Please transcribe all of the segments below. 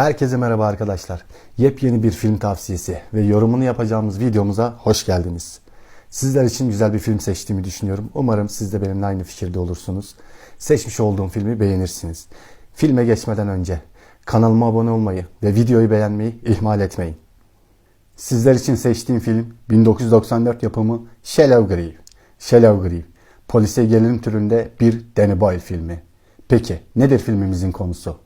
Herkese merhaba arkadaşlar. Yepyeni bir film tavsiyesi ve yorumunu yapacağımız videomuza hoş geldiniz. Sizler için güzel bir film seçtiğimi düşünüyorum. Umarım siz de benimle aynı fikirde olursunuz. Seçmiş olduğum filmi beğenirsiniz. Filme geçmeden önce kanalıma abone olmayı ve videoyu beğenmeyi ihmal etmeyin. Sizler için seçtiğim film 1994 yapımı Shallow Grave. Shallow Grave. Polise gerilim türünde bir Danny Boyle filmi. Peki nedir filmimizin konusu?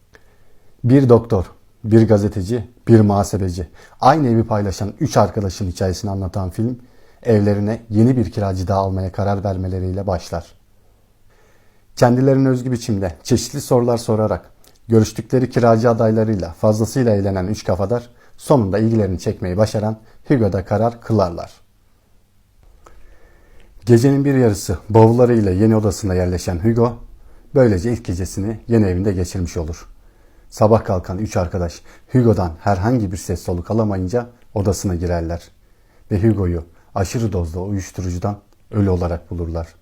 Bir doktor, bir gazeteci, bir muhasebeci. Aynı evi paylaşan 3 arkadaşın hikayesini anlatan film evlerine yeni bir kiracı daha almaya karar vermeleriyle başlar. Kendilerine özgü biçimde çeşitli sorular sorarak görüştükleri kiracı adaylarıyla fazlasıyla eğlenen üç kafadar sonunda ilgilerini çekmeyi başaran Hugo'da karar kılarlar. Gecenin bir yarısı bavullarıyla yeni odasına yerleşen Hugo, böylece ilk gecesini yeni evinde geçirmiş olur. Sabah kalkan üç arkadaş Hugo'dan herhangi bir ses soluk alamayınca odasına girerler. Ve Hugo'yu aşırı dozda uyuşturucudan ölü olarak bulurlar.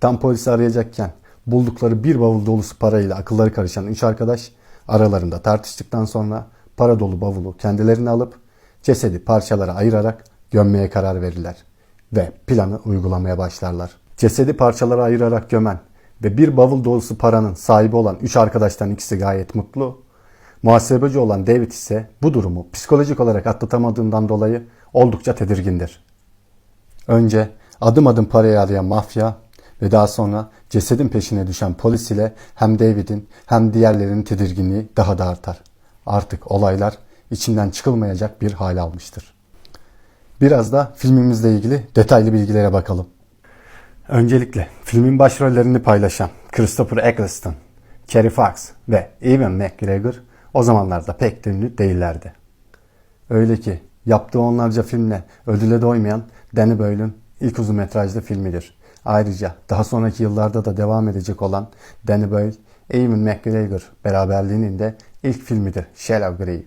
Tam polisi arayacakken buldukları bir bavul dolusu parayla akılları karışan üç arkadaş aralarında tartıştıktan sonra para dolu bavulu kendilerine alıp cesedi parçalara ayırarak gömmeye karar verirler ve planı uygulamaya başlarlar. Cesedi parçalara ayırarak gömen ve bir bavul dolusu paranın sahibi olan üç arkadaştan ikisi gayet mutlu. Muhasebeci olan David ise bu durumu psikolojik olarak atlatamadığından dolayı oldukça tedirgindir. Önce adım adım parayı arayan mafya ve daha sonra cesedin peşine düşen polis ile hem David'in hem diğerlerinin tedirginliği daha da artar. Artık olaylar içinden çıkılmayacak bir hal almıştır. Biraz da filmimizle ilgili detaylı bilgilere bakalım. Öncelikle filmin başrollerini paylaşan Christopher Eccleston, Kerry Fox ve Ewan McGregor o zamanlarda pek ünlü değillerdi. Öyle ki yaptığı onlarca filmle ödüle doymayan Danny Boyle'un ilk uzun metrajlı filmidir. Ayrıca daha sonraki yıllarda da devam edecek olan Danny Boyle, Ewan McGregor beraberliğinin de ilk filmidir Shallow Grave.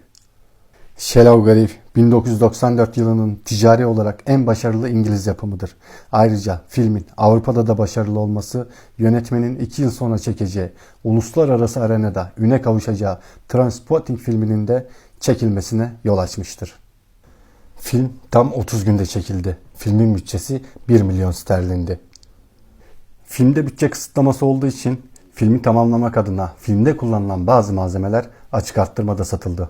Shallow Grave 1994 yılının ticari olarak en başarılı İngiliz yapımıdır. Ayrıca filmin Avrupa'da da başarılı olması yönetmenin 2 yıl sonra çekeceği uluslararası arenada üne kavuşacağı Transporting filminin de çekilmesine yol açmıştır. Film tam 30 günde çekildi. Filmin bütçesi 1 milyon sterlindi. Filmde bütçe kısıtlaması olduğu için filmi tamamlamak adına filmde kullanılan bazı malzemeler açık arttırmada satıldı.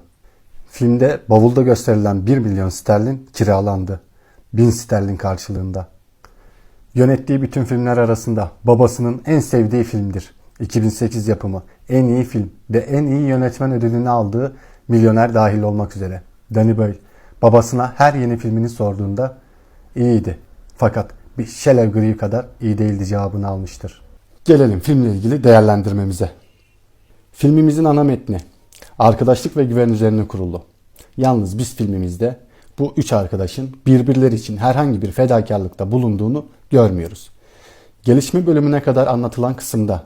Filmde bavulda gösterilen 1 milyon sterlin kiralandı. 1000 sterlin karşılığında. Yönettiği bütün filmler arasında babasının en sevdiği filmdir. 2008 yapımı en iyi film ve en iyi yönetmen ödülünü aldığı Milyoner dahil olmak üzere. Danny Boyle babasına her yeni filmini sorduğunda iyiydi. Fakat bir Shallow Grave kadar iyi değildi cevabını almıştır. Gelelim filmle ilgili değerlendirmemize. Filmimizin ana metni arkadaşlık ve güven üzerine kurulu. Yalnız biz filmimizde bu üç arkadaşın birbirleri için herhangi bir fedakarlıkta bulunduğunu görmüyoruz. Gelişme bölümüne kadar anlatılan kısımda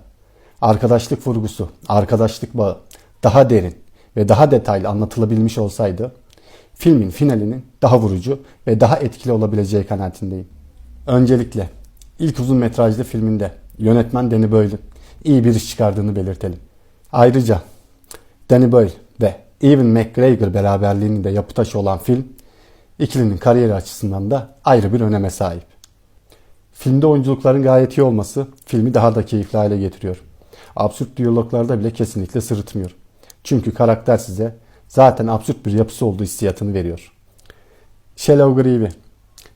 arkadaşlık vurgusu, arkadaşlık bağı daha derin ve daha detaylı anlatılabilmiş olsaydı filmin finalinin daha vurucu ve daha etkili olabileceği kanaatindeyim. Öncelikle ilk uzun metrajlı filminde yönetmen Danny Boyle'ın iyi bir iş çıkardığını belirtelim. Ayrıca Danny Boyle ve Ewan McGregor beraberliğinin de yapı taşı olan film ikilinin kariyeri açısından da ayrı bir öneme sahip. Filmde oyunculukların gayet iyi olması filmi daha da keyifli hale getiriyor. Absürt diyaloglarda bile kesinlikle sırıtmıyor. Çünkü karakter size zaten absürt bir yapısı olduğu hissiyatını veriyor. Shallow Grave'i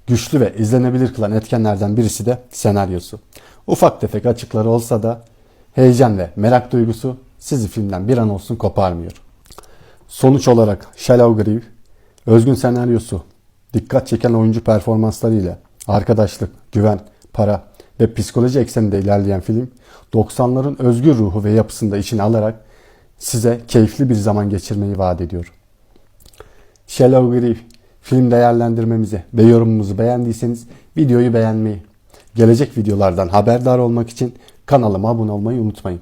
güçlü ve izlenebilir kılan etkenlerden birisi de senaryosu. Ufak tefek açıkları olsa da heyecan ve merak duygusu sizi filmden bir an olsun koparmıyor. Sonuç olarak Shallow Grave, özgün senaryosu, dikkat çeken oyuncu performanslarıyla arkadaşlık, güven, para ve psikoloji ekseninde ilerleyen film 90'ların özgür ruhu ve yapısını da içine alarak size keyifli bir zaman geçirmeyi vaat ediyor. Shallow Grave film değerlendirmemizi ve yorumumuzu beğendiyseniz videoyu beğenmeyi, gelecek videolardan haberdar olmak için kanalıma abone olmayı unutmayın.